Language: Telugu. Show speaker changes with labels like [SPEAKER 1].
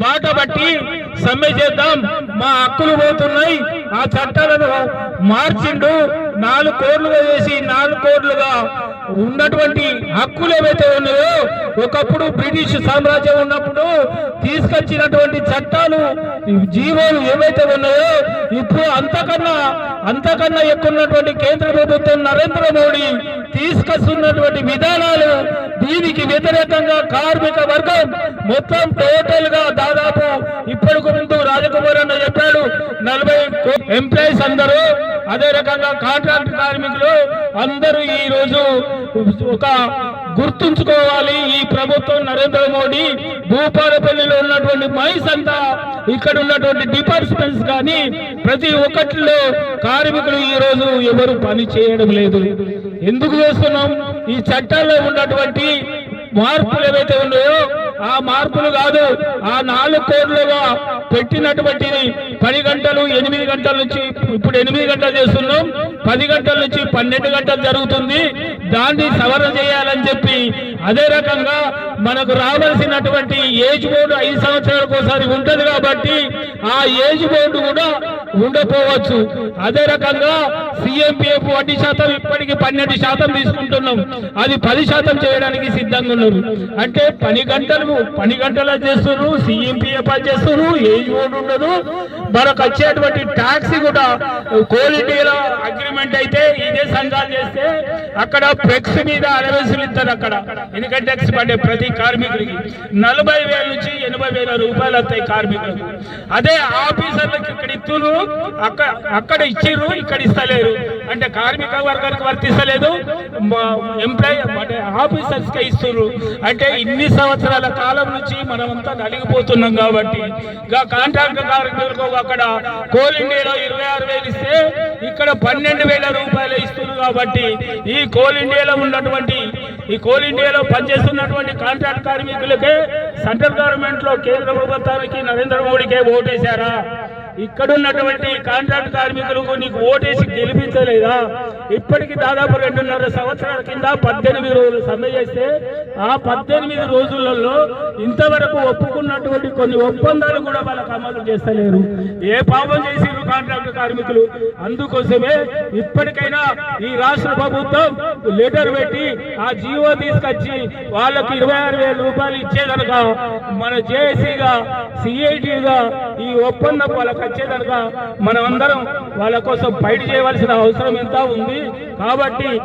[SPEAKER 1] బాట బట్టి సమ్మె చేద్దాం. మా హక్కులు పోతున్నాయి. ఆ చట్టాలను మార్చిండు. నాలుగు కోట్లుగా చేసి నాలుగు కోట్లుగా ఉన్నటువంటి హక్కులు ఏవైతే ఉన్నాయో ఒకప్పుడు బ్రిటిష్ సామ్రాజ్యం ఉన్నప్పుడు తీసుకొచ్చినటువంటి చట్టాలు జీవోలు ఏవైతే ఉన్నాయో ఇప్పుడు అంతకన్నా అంతకన్నా ఎక్కువ ఉన్నటువంటి కేంద్ర ప్రభుత్వం నరేంద్ర మోడీ తీసుకొస్తున్నటువంటి విధానాలు దీనికి వ్యతిరేకంగా కార్మిక వర్గం మొత్తం టోటల్గా దాదాపు ఇప్పటికు ముందు రాజకుమార్ అన్న చెప్పాడు. నలభై ఎంప్లాయీస్ అందరూ అదే రకంగా కాంట్రాక్ట్ కార్మికులు అందరూ ఈ రోజు ఒక గుర్తుంచుకోవాలి. ఈ ప్రభుత్వం నరేంద్ర మోడీ భూపాలపల్లిలో ఉన్నటువంటి మైస్ అంతా ఇక్కడ ఉన్నటువంటి డిపార్ట్మెంట్స్ కానీ ప్రతి ఒక్కటిలో కార్మికులు ఈ రోజు ఎవరు పని చేయడం లేదు. ఎందుకు చేస్తున్నాం? ఈ చట్టాల్లో ఉన్నటువంటి మార్పులు ఏవైతే ఉన్నాయో ఆ మార్పులు కాదు ఆ నాలుగు కోట్లుగా పెట్టినటువంటిది పది గంటలు ఎనిమిది గంటల నుంచి ఇప్పుడు ఎనిమిది గంటలు చేస్తున్నాం. పది గంటల నుంచి పన్నెండు గంటలు జరుగుతుంది. దాన్ని సవరణ చేయాలని చెప్పి అదే రకంగా మనకు రావాల్సినటువంటి ఏజ్ బోర్డు ఐదు సంవత్సరాలకు ఒకసారి ఉంటది కాబట్టి ఆ ఏజ్ బోర్డు కూడా ఉండకపోవచ్చు. అదే రకంగా సిఎంపిఎఫ్ వడ్డీ శాతం ఇప్పటికి పన్నెండు శాతం తీసుకుంటున్నాం. అది పది శాతం చేయడానికి సిద్ధంగా ఉన్నారు. అంటే పని గంటలు పని గంటలు చేస్తున్నారు సిఎంపిఎఫ్ చేస్తున్నారు ఏజ్ బోర్డు ఉండదు. మనకు వచ్చేటువంటి ట్యాక్స్ కూడా కోల్ ఇండియాలో అగ్రిమెంట్ అయితే ఇదే సంఘాలు చేస్తే అక్కడ ఫ్లెక్స్ మీద అలవెన్సులు ఇస్తారు అక్కడ. ఇన్కమ్ ట్యాక్స్ పడే ప్రతి కార్మికుడికి నలభై వేల నుంచి ఎనభై వేల రూపాయలు వస్తాయి కార్మికులకు. అదే ఆఫీసర్లకు ఇక్కడ ఇస్తున్నారు అక్కడ అక్కడ ఇచ్చిర్రు ఇక్కడ ఇస్తలేరు. అంటే కార్మిక వర్గానికి వర్తిస్తలేదు ఎంప్లాయ్ అంటే ఆఫీసర్స్కి ఇస్తున్నారు అంటే ఇన్ని సంవత్సరాల కాలం నుంచి మనమంతా నలిగిపోతున్నాం కాబట్టి గా కాంట్రాక్ట్ కార్మికులకు అక్కడ కోల్ ఇండియాలో ఇరవై ఆరు వేలు ఇస్తే ఇక్కడ పన్నెండు వేల రూపాయలు ఇస్తున్నారు కాబట్టి ఈ కోల్ ఇండియాలో ఉన్నటువంటి ఈ కోల్ ఇండియాలో పనిచేస్తున్నటువంటి కాంట్రాక్ట్ కార్మికులకే సెంట్రల్ గవర్నమెంట్లో కేంద్ర ప్రభుత్వానికి నరేంద్ర మోడీకే ఓటేశారా ఇక్కడ ఉన్నటువంటి కాంట్రాక్ట్ కార్మికులకు నీకు ఓటేసి గెలిపించలేదా? ఇప్పటికి దాదాపు రెండున్నర సంవత్సరాల కింద పద్దెనిమిది రోజులు సమ్మె చేస్తే ఆ పద్దెనిమిది రోజులలో ఇంతవరకు ఒప్పుకున్నటువంటి కొన్ని ఒప్పందాలు కూడా వాళ్ళకి అమలు చేస్తలేరు. ఏ పాపం చేసిరు కాంట్రాక్ట్ కార్మికులు? అందుకోసమే ఇప్పటికైనా ఈ రాష్ట్ర ప్రభుత్వం లెటర్ పెట్టి ఆ జీవో తీసుకొచ్చి వాళ్ళకి ఇరవై ఆరు వేల రూపాయలు ఇచ్చే కనుక మన జేఏసీగా సిఐటిగా ఈ ఒప్పందం వాళ్ళకి వచ్చేదనక మనం అందరం వాళ్ళ కోసం ఫైట్ చేయవలసిన అవసరం ఎంత ఉంది? కాబట్టి